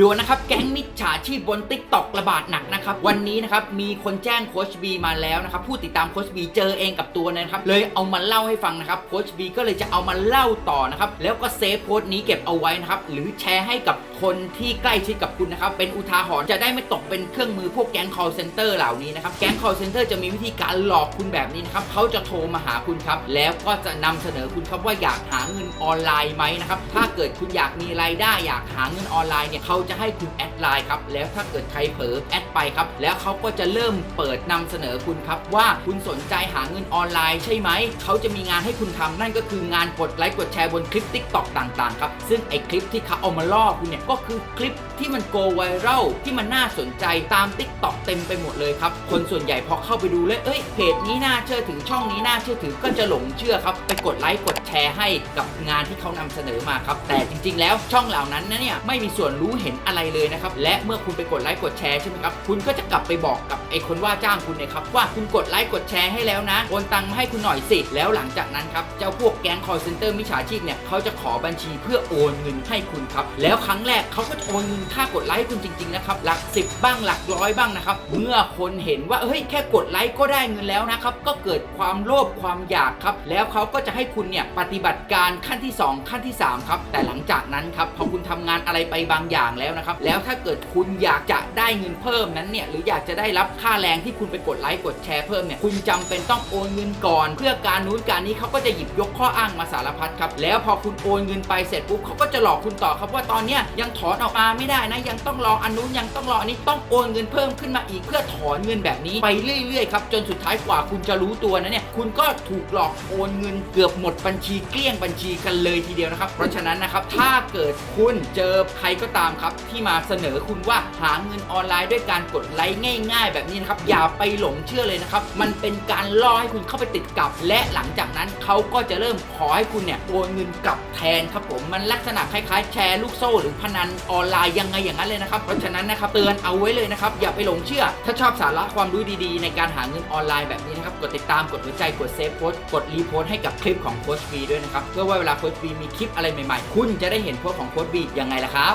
ดูนะครับแก๊งมิจฉาชีพบน t ิ k t o k ระบาดหนักนะครับ วันนี้นะครับมีคนแจ้งโคชบีมาแล้วนะครับผู้ติดตามโคชบีเจอเองกับตัวนะครับเลยเอามาเล่าให้ฟังนะครับโคชบีก็เลยจะเอามาเล่าต่อนะครับแล้วก็เซฟโพสต์นี้เก็บเอาไว้นะครับหรือแชร์ให้กับคนที่ใกล้ชิดกับคุณนะครับเป็นอุทาหรณ์จะได้ไม่ตกเป็นเครื่องมือพวกแก๊ง call center เหล่านี้นะครับแก๊ง call center จะมีวิธีการหลอกคุณแบบนี้นะครับเขาจะโทรมาหาคุณครับแล้วก็จะนำเสนอคุณครับว่าอยากหาเงินออนไลน์ไหมนะครับถ้าเกิดคุณอยากมีรายได้อยากหาเงินออนไลน์เนี่ยเขาจะให้คุณแอดไลน์ครับแล้วถ้าเกิดใครเผลอแอดไปครับแล้วเขาก็จะเริ่มเปิดนำเสนอคุณครับว่าคุณสนใจหาเงินออนไลน์ใช่ไหมเขาจะมีงานให้คุณทำนั่นก็คืองานกดไลค์กดแชร์บนคลิป Tik t o k ต่างๆครับซึ่งไอคลิปที่เขาเอามาล่อคุณเนี่ยก็คือคลิปที่มันโกไวรัลที่มันน่าสนใจตาม Tik t o k เต็มไปหมดเลยครับคนส่วนใหญ่พอเข้าไปดูเลยเอ้ยเพจนี้น่าเชื่อถือช่องนี้น่าเชื่อถือก็จะหลงเชื่อครับไปกดไลค์กดแชร์ให้กับงานที่เขานำเสนอมาครับแต่จริง ๆ แล้วช่องเหล่านั้นนะเนี่ยไม่มีส่วนรู้เห็นอะไรเลยนะครับและเมื่อคุณไปกดไลค์กดแชร์ใช่ไหมครับคุณก็จะกลับไปบอกกับไอ้คนว่าจ้างคุณเนี่ยครับว่าคุณกดไลค์กดแชร์ให้แล้วนะโอนตังค์มาให้คุณหน่อยสิแล้วหลังจากนั้นครับเจ้าพวกแก๊ง call center มิจฉาชีพเนี่ยเขาจะขอบัญชีเพื่อโอนเงินให้คุณครับแล้วครั้งแรกเขาก็จะโอนเงินค่ากดไลค์คุณจริงๆนะครับหลักสิบบ้างหลักร้อยบ้างนะครับเมื่อคนเห็นว่าเฮ้ยแค่กดไลค์ก็ได้เงินแล้วนะครับก็เกิดความโลภความอยากครับแล้วเขาก็จะให้คุณเนี่ยปฏิบัติการขั้นที่ 2 ขั้นที่3ครับแต่หลังจากนั้นครับพอคุณทำงานอะไรไปบางอย่างแล้วนะครับ แล้วถ้าเกิดคุณอยากจะได้เงินเพิ่มนั้นเนี่ย หรืออยากจะได้รับค่าแรงที่คุณไปกดไลค์กดแชร์เพิ่มเนี่ย คุณจำเป็นต้องโอนเงินก่อน เพื่อการนู้นการนี้เขาก็จะหยิบยกข้ออ้างมาสารพัดครับ แล้วพอคุณโอนเงินไปเสร็จปุ๊บเขาก็จะหลอกคุณต่อครับว่าตอนเนี้ยยังถอนออกมาไม่ได้นะ ยังต้องรออันนู้นยังต้องรออันนี้ต้องโอนเงินเพิ่มขึ้นมาอีก เพื่อถอนเงินแบบนี้ไปเรื่อยๆครับจนสุดท้ายกว่าคุณจะรู้ตัวนะเนี่ยคุณก็ถูกหลอกโอนเงินเกือบหมดบัญชีเกลี้ยงบัญชีกันเลยทีเดียวนะครับเพราะฉะนั้นนะครับถ้าเกิดคุณเจอใครก็ตามครับที่มาเสนอคุณว่าหาเงินออนไลน์ด้วยการกดไลค์ง่าย ๆ แบบนี้นะครับอย่าไปหลงเชื่อเลยนะครับมันเป็นการล่อให้คุณเข้าไปติดกับ และหลังจากนั้นเขาก็จะเริ่มขอให้คุณเนี่ยโอนเงินกลับแทนครับผมมันลักษณะคล้ายๆ แชร์ลูกโซ่ หรือพนันออนไลน์ยังไงอย่างนั้นเลยนะครับเพราะฉะนั้นนะครับเตือนเอาไว้เลยนะครับอย่าไปหลงเชื่อ ถ้าชอบสาระความรู้ดีๆ ในการหาเงินออนไลน์แบบนี้นะครับกดติดตามกดหัวใจกดเซฟโพสต์กดรีโพสต์ให้กับคลิปของโค้ชบีด้วยนะครับเพื่อว่าเวลาโค้ชบีมีคลิปอะไรใหม่ๆ คุณจะได้เห็นโพสของโค้ชบียังไงล่ะครับ